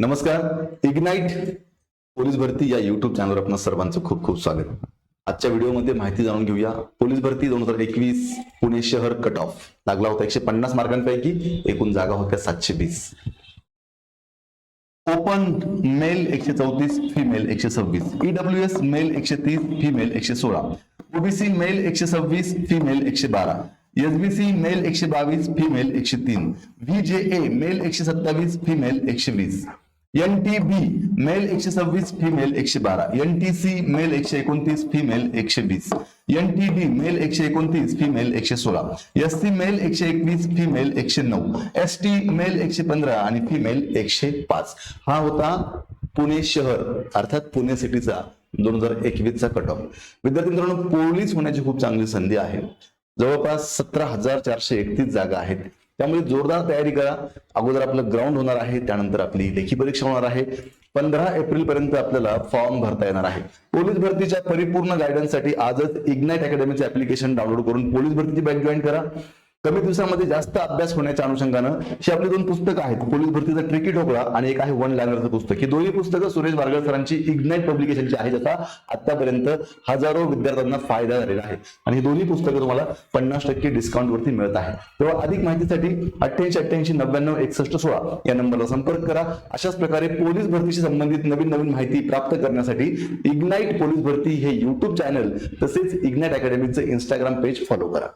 नमस्कार ignite police भरती या युट्यूब चॅनलवर आपण सर्वांचं खूप खूप स्वागत. आजच्या व्हिडिओमध्ये माहिती जाणून घेऊया. पोलीस भरती दोन हजार एकवीस पुणे शहर कट ऑफ लागला होता एकशे पन्नास मार्कांपैकी एकूण जागा होत्या सातशे वीस. ओपन मेल एकशे चौतीस फिमेल एकशे सव्वीस. ईडब्ल्यू एस मेल एकशे तीस फिमेल एकशे सोळा. ओबीसी मेल एकशे सव्वीस फिमेल एकशे बारा. एसबीसी मेल एकशे बावीस फिमेल एकशे तीन. व्हीजेए मेल एकशे सत्तावीस फिमेल एकशे वीस. एन टी बी मेल एकशे सव्वीस फिमेल एकशे बारा. एन टी सी मेल एकशे एकोणतीस फिमेल एकशे वीस. एन टी डी मेल एकशे एकोणतीस फिमेल एकशे सोळा. एस सी मेल एकशे एकवीस फिमेल एकशे नऊ. एस टी मेल एकशे पंधरा आणि फिमेल एकशे पाच. हा होता पुणे शहर अर्थात पुणे सिटीचा दोन हजार एकवीसचा कट ऑफ विद्यार्थी मित्रांनो पोलीस होण्याची खूप चांगली संधी आहे. जवळपास सतरा हजार चारशे एकतीस जागा आहेत. त्यामुळे जोरदार तयारी करा. अगोदर आपलं ग्राउंड होणार आहे त्यानंतर आपली लेखी परीक्षा होणार आहे. पंधरा एप्रिल पर्यंत आपल्याला फॉर्म भरता येणार आहे. पोलीस भरतीच्या परिपूर्ण गायडन्ससाठी आजच इग्नाइट अकॅडमीचे ऍप्लिकेशन डाउनलोड करून पोलीस भरतीची बॅच जॉईन करा. कमी दिवसामध्ये जास्त अभ्यास होण्याच्या अनुषंगानं ही आपली दोन पुस्तकं आहेत. पोलीस भरतीचा ट्रिकी ढोकळा आणि एक आहे वन लायनरचं पुस्तक. ही दोन्ही पुस्तकं सुरेश बारगळ सरांची इग्नाईट पब्लिकेशनची आहे ज्याचा आतापर्यंत हजारो विद्यार्थ्यांना फायदा झालेला आहे. आणि ही दोन्ही पुस्तकं तुम्हाला पन्नास टक्के डिस्काउंट वरती मिळत आहे. तेव्हा अधिक माहितीसाठी अठ्ठ्याऐंशी अठ्ठ्याऐंशी नव्याण्णव एकसष्ट सोळा या नंबरला संपर्क करा. अशाच प्रकारे पोलीस भरतीशी संबंधित नवीन नवीन माहिती प्राप्त करण्यासाठी इग्नाईट पोलीस भरती हे युट्यूब चॅनल तसेच इग्नाईट अकॅडमीचं इंस्टाग्राम पेज फॉलो करा.